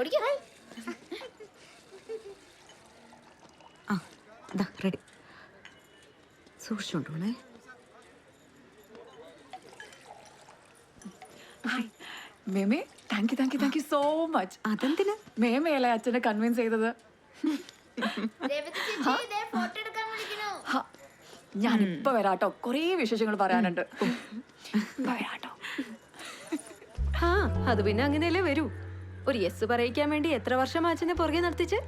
ഓടിക്കോ. ആ ഇതാ റെഡി. സൂക്ഷിച്ചോണ്ടോണേ മേമേ thank you thank you thank you so much അതെന്തിന്? മേമയല്ലേ അച്ഛനെ കൺവിൻസ് ചെയ്തത്? ഞാനിപ്പോ ചേച്ചി ദേ ഫോട്ടോ എടുക്കാൻ വിളിക്കണു? ഞാൻ ഇപ്പൊ വരാട്ടോ. കൊറേ വിശേഷങ്ങൾ പറയാനുണ്ട്. വരാട്ടോ ആ അത് പിന്നെ അങ്ങനെയല്ലേ വരൂ. ഒരു യെസ് പറയിക്കാൻ വേണ്ടി എത്ര വർഷം അച്ഛനെ പുറകെ നടത്തിച്ച്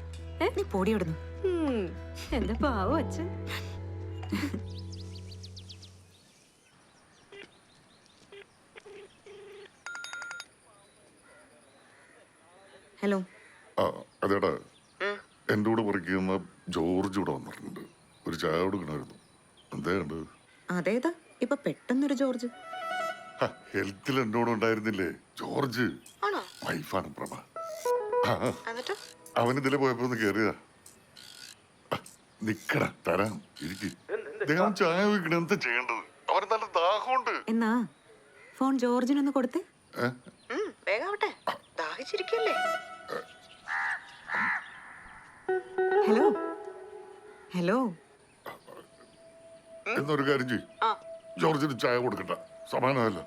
നീ പൊടിയിടുന്നു എന്താ എന്റെ പാവം അച്ഛൻ. ഹലോ. അതേടാ. എന്റെ കൂടെ പറിക്കുന്ന ജോർജ് കൂടെ വന്നിട്ടുണ്ട്. ഒരു ചായ കൊടുക്കണായിരുന്നു അതേതാ? ഇപ്പൊ പെട്ടെന്നൊരു ജോർജ്. ഹെൽത്തിൽ എന്നോട് ഉണ്ടായിരുന്നില്ലേ? ജോർജ്. ആണോ? വൈഫാണ് പ്രഭ. അവൻ ഇതിലെ പോയപ്പോ ഒന്ന് കേറിയതാ. നിക്കട തരാം ഇരിക്ക്. അദ്ദേഹം ചായ വെക്കണ എന്താ ചെയ്യേണ്ടത്? അവന് നല്ല ദാഹമുണ്ട്. എന്നാ ഫോൺ ജോർജിനൊന്ന് കൊടുത്തേ? വേഗാവട്ടെ ദാഹിച്ചിരിക്കല്ലേ. ഹലോ. ഹലോ. എന്നൊരു കാര്യം ചെയ്യും. ജോർജിന് ചായ കൊടുക്കണ്ട. സമാനമല്ല